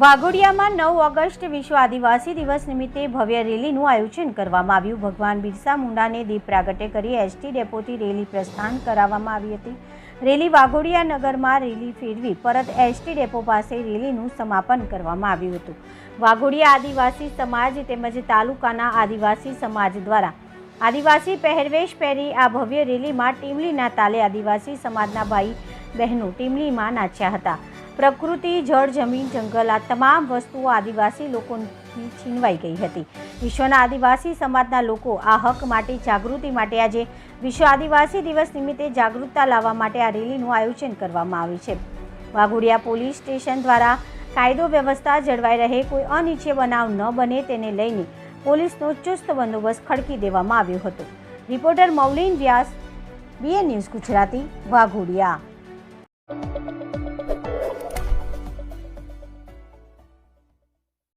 વાઘોડિયામાં નવ ઓગસ્ટ વિશ્વ આદિવાસી દિવસ નિમિત્તે ભવ્ય રેલીનું આયોજન કરવામાં આવ્યું. ભગવાન બિરસા મુંડાને દીપ પ્રાગટ્ય કરી એસટી ડેપોથી રેલી પ્રસ્થાન કરાવવામાં આવી હતી. રેલી વાઘોડિયા નગરમાં રેલી ફેરવી પરત એસટી ડેપો પાસે રેલીનું સમાપન કરવામાં આવ્યું હતું. વાઘોડિયા આદિવાસી સમાજ તેમજ તાલુકાના આદિવાસી સમાજ દ્વારા આદિવાસી પહેરવેશ પહેરી આ ભવ્ય રેલીમાં ટીમલીના તાલે આદિવાસી સમાજના ભાઈ બહેનો ટીમલીમાં નાચ્યા હતા. પ્રકૃતિ, જળ, જમીન, જંગલ આ તમામ વસ્તુઓ આદિવાસી લોકોની છીનવાઈ ગઈ હતી. વિશ્વના આદિવાસી સમાજના લોકો આ હક માટે, જાગૃતિ માટે આજે વિશ્વ આદિવાસી દિવસ નિમિત્તે જાગૃતતા લાવવા માટે આ રેલીનું આયોજન કરવામાં આવ્યું છે. વાઘોડિયા પોલીસ સ્ટેશન દ્વારા કાયદો વ્યવસ્થા જળવાઈ રહે, કોઈ અનિચ્છે બનાવ ન બને તેને લઈને પોલીસનો ચુસ્ત બંદોબસ્ત ખડકી દેવામાં આવ્યો હતો. Reporter Maulin Vyas B N news Gujarati, Waghodia.